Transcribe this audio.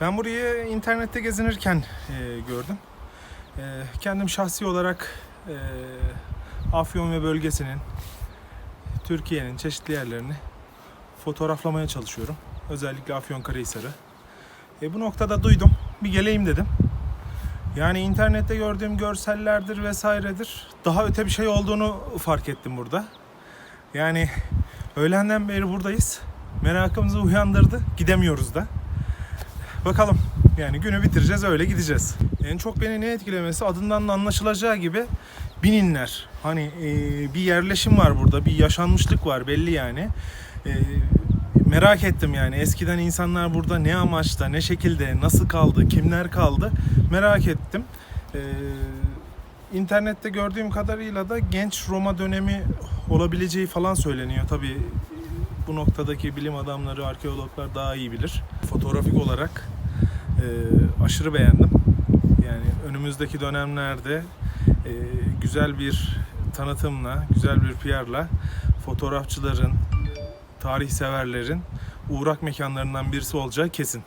Ben burayı internette gezinirken e, gördüm. E, kendim şahsi olarak e, Afyon ve bölgesinin, Türkiye'nin çeşitli yerlerini fotoğraflamaya çalışıyorum. Özellikle Afyonkarahisar'ı. E, bu noktada duydum. Bir geleyim dedim. Yani internette gördüğüm görsellerdir vesairedir. Daha öte bir şey olduğunu fark ettim burada. Yani öğlenden beri buradayız. Merakımızı uyandırdı. Gidemiyoruz da. Bakalım. Yani günü bitireceğiz öyle gideceğiz. En çok beni ne etkilemesi adından da anlaşılacağı gibi bininler. Hani e, bir yerleşim var burada, bir yaşanmışlık var belli yani. E, merak ettim yani eskiden insanlar burada ne amaçla, ne şekilde, nasıl kaldı, kimler kaldı merak ettim. E, internette gördüğüm kadarıyla da genç Roma dönemi olabileceği falan söyleniyor. Tabii bu noktadaki bilim adamları, arkeologlar daha iyi bilir. Fotoğrafik olarak e, aşırı beğendim. Yani önümüzdeki dönemlerde e, güzel bir tanıtımla, güzel bir PR'la fotoğrafçıların, tarih severlerin uğrak mekanlarından birisi olacağı kesin.